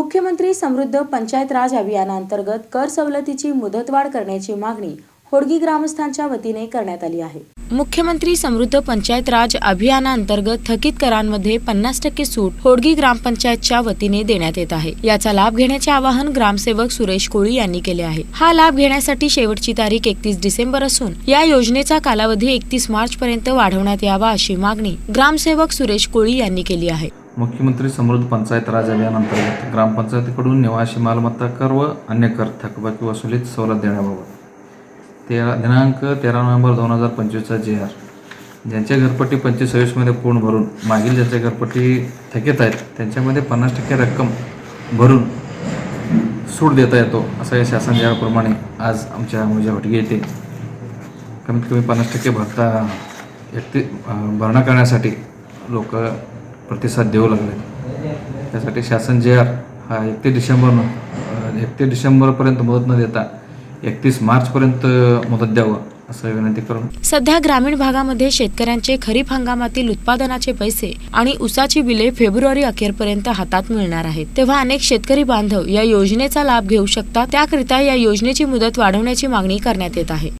मुख्यमंत्री समृद्ध पंचायत राज अभियानांतर्गत कर सवलतीची मुदतवाढ करण्याची मागणी होडगी ग्रामस्थांच्या वतीने करण्यात आली आहे. मुख्यमंत्री समृद्ध पंचायत राज अभियानांतर्गत थकीत करांमध्ये पन्नास टक्के सूट होडगी ग्रामपंचायतच्या वतीने देण्यात येत आहे. याचा लाभ घेण्याचे आवाहन ग्रामसेवक सुरेश कोळी यांनी केले आहे. हा लाभ घेण्यासाठी शेवटची तारीख एकतीस डिसेंबर असून या योजनेचा कालावधी एकतीस मार्च पर्यंत वाढवण्यात यावा अशी मागणी ग्रामसेवक सुरेश कोळी यांनी केली आहे. मुख्यमंत्री समृद्ध पंचायत राज अभियानांतर्गत ग्रामपंचायतीकडून निवासी मालमत्ता कर व अन्य कर थकबाकी वसुलीत सवलत देण्याबाबत. तेरा दिनांक तेरा नोव्हेंबर दोन हजार पंचवीसचा जे आर. ज्यांच्या घरपट्टी पंचवीस सव्वीसमध्ये पूर्ण भरून मागील ज्यांच्या घरपट्टी थकीत आहेत त्यांच्यामध्ये पन्नास टक्के रक्कम भरून सूट देता येतो असं या शासन ज्याप्रमाणे आज आमच्या मुजा भटगी येते कमीत कमी पन्नास टक्के भरता एकती भरणा करण्यासाठी लोक प्रतिसाद देऊ लागले. त्यासाठी शासन जे आर हा एकतीस डिसेंबर एकतीस डिसेंबरपर्यंत मदत न देता एकतीस मार्चपर्यंत मदत द्यावं सध्या ग्रामीण भागामध्ये शेतकऱ्यांचे खरीप हंगामातील उत्पादनाचे पैसे आणि उसाची बिले फेब्रुवारी अखेरपर्यंत हातात मिळणार आहेत. तेव्हा अनेक शेतकरी बांधव या योजनेचा लाभ घेऊ शकतात. त्याकरिता या योजनेची मुदत वाढवण्याची मागणी करण्यात येत आहे.